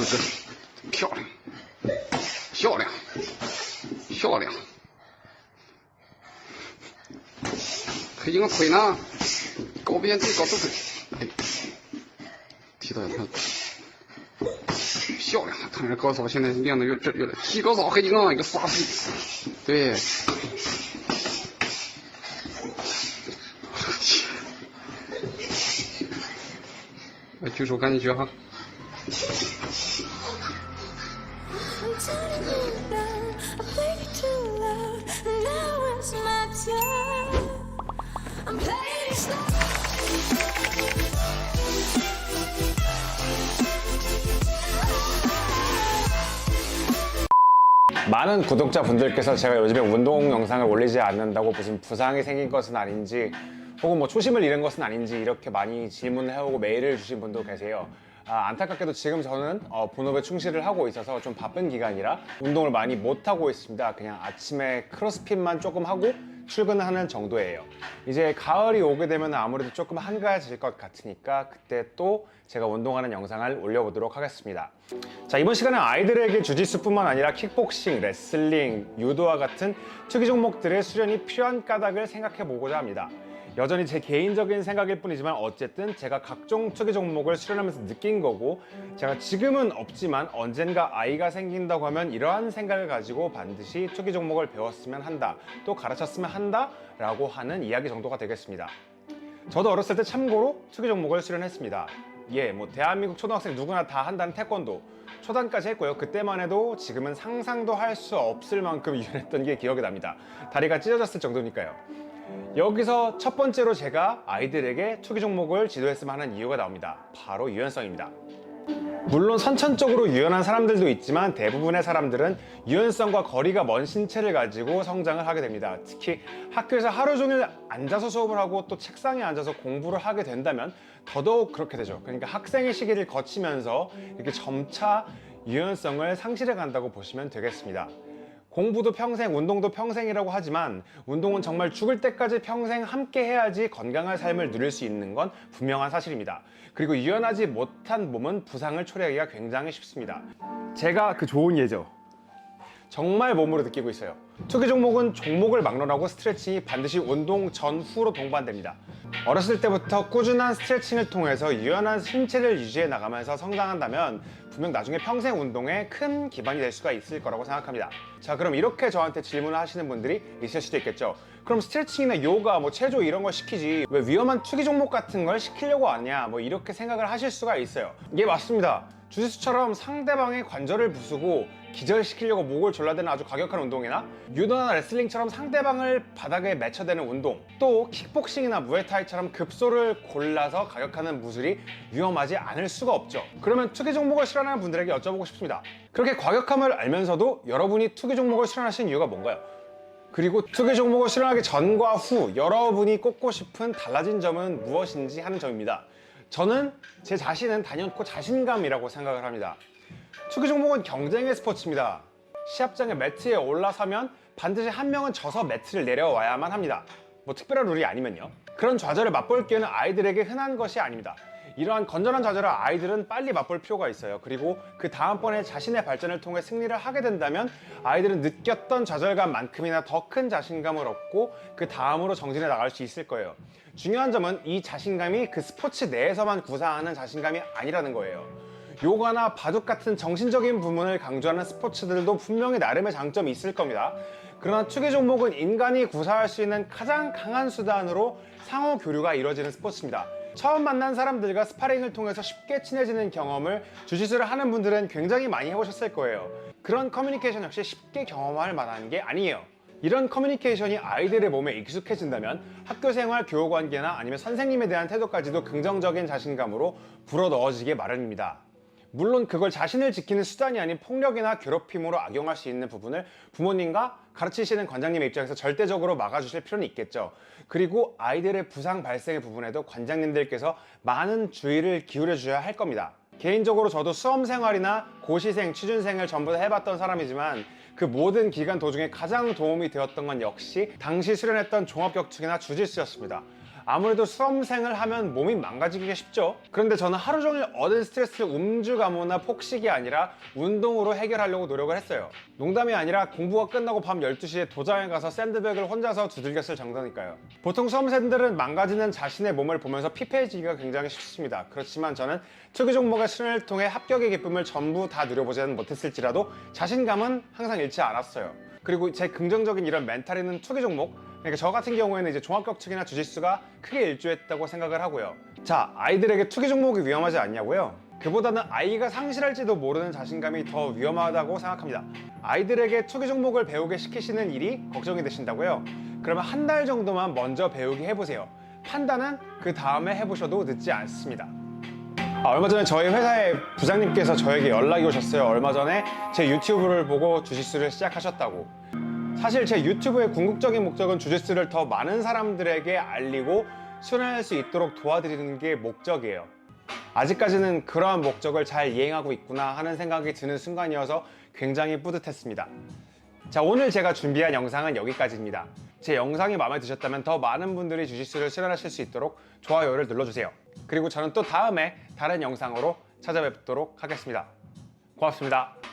是漂亮，漂亮，漂亮。黑金刚腿呢？高边腿，高腿腿，哎，提到他，漂亮！看这高嫂现在练的越这越来，提高嫂黑金刚一个杀气，对。来举手赶紧学哈。 많은 구독자분들께서 제가 요즘에 운동 영상을 올리지 않는다고 무슨 부상이 생긴 것은 아닌지 혹은 뭐 초심을 잃은 것은 아닌지 이렇게 많이 질문을 해오고 메일을 주신 분도 계세요. 아, 안타깝게도 지금 저는 어, 본업에 충실을 하고 있어서 좀 바쁜 기간이라 운동을 많이 못 하고 있습니다. 그냥 아침에 크로스핏만 조금 하고 출근을 하는 정도예요. 이제 가을이 오게 되면 아무래도 조금 한가해질 것 같으니까 그때 또 제가 운동하는 영상을 올려보도록 하겠습니다. 자, 이번 시간은 아이들에게 주짓수뿐만 아니라 킥복싱, 레슬링, 유도와 같은 투기 종목들의 수련이 필요한 까닭을 생각해 보고자 합니다. 여전히 제 개인적인 생각일 뿐이지만 어쨌든 제가 각종 투기 종목을 수련하면서 느낀 거고 제가 지금은 없지만 언젠가 아이가 생긴다고 하면 이러한 생각을 가지고 반드시 투기 종목을 배웠으면 한다 또 가르쳤으면 한다 라고 하는 이야기 정도가 되겠습니다 저도 어렸을 때 참고로 투기 종목을 수련했습니다 예, 뭐 대한민국 초등학생 누구나 다 한다는 태권도 초단까지 했고요. 그때만 해도 지금은 상상도 할 수 없을 만큼 유연했던 게 기억이 납니다. 다리가 찢어졌을 정도니까요. 여기서 첫 번째로 제가 아이들에게 투기 종목을 지도했으면 하는 이유가 나옵니다. 바로 유연성입니다. 물론 선천적으로 유연한 사람들도 있지만 대부분의 사람들은 유연성과 거리가 먼 신체를 가지고 성장을 하게 됩니다. 특히 학교에서 하루 종일 앉아서 수업을 하고 또 책상에 앉아서 공부를 하게 된다면 더더욱 그렇게 되죠. 그러니까 학생의 시기를 거치면서 이렇게 점차 유연성을 상실해 간다고 보시면 되겠습니다. 공부도 평생, 운동도 평생이라고 하지만 운동은 정말 죽을 때까지 평생 함께 해야지 건강한 삶을 누릴 수 있는 건 분명한 사실입니다. 그리고 유연하지 못한 몸은 부상을 초래하기가 굉장히 쉽습니다. 제가 그 좋은 예죠. 정말 몸으로 느끼고 있어요. 투기 종목은 종목을 막론하고 스트레칭이 반드시 운동 전후로 동반됩니다. 어렸을 때부터 꾸준한 스트레칭을 통해서 유연한 신체를 유지해 나가면서 성장한다면 분명 나중에 평생 운동에 큰 기반이 될 수가 있을 거라고 생각합니다. 자, 그럼 이렇게 저한테 질문을 하시는 분들이 있을 수도 있겠죠. 그럼 스트레칭이나 요가, 뭐 체조 이런 걸 시키지 왜 위험한 투기 종목 같은 걸 시키려고 하냐? 뭐 이렇게 생각을 하실 수가 있어요. 예, 맞습니다. 주짓수처럼 상대방의 관절을 부수고 기절시키려고 목을 졸라대는 아주 과격한 운동이나 유도나 레슬링처럼 상대방을 바닥에 맺혀대는 운동 또 킥복싱이나 무에타이처럼 급소를 골라서 가격하는 무술이 위험하지 않을 수가 없죠. 그러면 투기 종목을 수련하는 분들에게 여쭤보고 싶습니다. 그렇게 과격함을 알면서도 여러분이 투기 종목을 수련하신 이유가 뭔가요? 그리고 투기 종목을 수련하기 전과 후 여러분이 꼽고 싶은 달라진 점은 무엇인지 하는 점입니다 저는 제 자신은 단연코 자신감이라고 생각을 합니다. 투기 종목은 경쟁의 스포츠입니다. 시합장의 매트에 올라서면 반드시 한 명은 져서 매트를 내려와야만 합니다. 뭐 특별한 룰이 아니면요. 그런 좌절을 맛볼 기회는 아이들에게 흔한 것이 아닙니다. 이러한 건전한 좌절을 아이들은 빨리 맛볼 필요가 있어요. 그리고 그 다음번에 자신의 발전을 통해 승리를 하게 된다면 아이들은 느꼈던 좌절감만큼이나 더 큰 자신감을 얻고 그 다음으로 정진해 나갈 수 있을 거예요. 중요한 점은 이 자신감이 그 스포츠 내에서만 구사하는 자신감이 아니라는 거예요. 요가나 바둑 같은 정신적인 부분을 강조하는 스포츠들도 분명히 나름의 장점이 있을 겁니다. 그러나 투기 종목은 인간이 구사할 수 있는 가장 강한 수단으로 상호 교류가 이루어지는 스포츠입니다. 처음 만난 사람들과 스파링을 통해서 쉽게 친해지는 경험을 주짓수를 하는 분들은 굉장히 많이 해보셨을 거예요. 그런 커뮤니케이션 역시 쉽게 경험할 만한 게 아니에요. 이런 커뮤니케이션이 아이들의 몸에 익숙해진다면 학교 생활, 교우 관계나 아니면 선생님에 대한 태도까지도 긍정적인 자신감으로 불어 넣어지게 마련입니다. 물론 그걸 자신을 지키는 수단이 아닌 폭력이나 괴롭힘으로 악용할 수 있는 부분을 부모님과 가르치시는 관장님의 입장에서 절대적으로 막아주실 필요는 있겠죠. 그리고 아이들의 부상 발생의 부분에도 관장님들께서 많은 주의를 기울여 주셔야 할 겁니다. 개인적으로 저도 수험 생활이나 고시생, 취준생을 전부 다 해봤던 사람이지만 그 모든 기간 도중에 가장 도움이 되었던 건 역시 당시 수련했던 종합격투기나 주짓수였습니다. 아무래도 수험생을 하면 몸이 망가지기가 쉽죠. 그런데 저는 하루 종일 얻은 스트레스를 음주 가무나 폭식이 아니라 운동으로 해결하려고 노력을 했어요. 농담이 아니라 공부가 끝나고 밤 12시에 도장에 가서 샌드백을 혼자서 두들겼을 정도니까요. 보통 수험생들은 망가지는 자신의 몸을 보면서 피폐해지기가 굉장히 쉽습니다. 그렇지만 저는 특유 종목의 수련을 통해 합격의 기쁨을 전부 다 누려보지는 못했을지라도 자신감은 항상 잃지 않았어요. 그리고 제 긍정적인 이런 멘탈에는 투기 종목. 그러니까 저 같은 경우에는 이제 종합격투기나 주짓수가 크게 일조했다고 생각을 하고요. 자 아이들에게 투기 종목이 위험하지 않냐고요? 그보다는 아이가 상실할지도 모르는 자신감이 더 위험하다고 생각합니다. 아이들에게 투기 종목을 배우게 시키시는 일이 걱정이 되신다고요? 그러면 한 달 정도만 먼저 배우게 해보세요. 판단은 그 다음에 해보셔도 늦지 않습니다 아, 얼마 전에 저희 회사의 부장님께서 저에게 연락이 오셨어요. 얼마 전에 제 유튜브를 보고 주짓수를 시작하셨다고. 사실 제 유튜브의 궁극적인 목적은 주짓수를 더 많은 사람들에게 알리고 수련할 수 있도록 도와드리는 게 목적이에요. 아직까지는 그러한 목적을 잘 이행하고 있구나 하는 생각이 드는 순간이어서 굉장히 뿌듯했습니다. 자, 오늘 제가 준비한 영상은 여기까지입니다. 제 영상이 마음에 드셨다면 더 많은 분들이 주짓수를 실현하실 수 있도록 좋아요를 눌러주세요. 그리고 저는 또 다음에 다른 영상으로 찾아뵙도록 하겠습니다. 고맙습니다.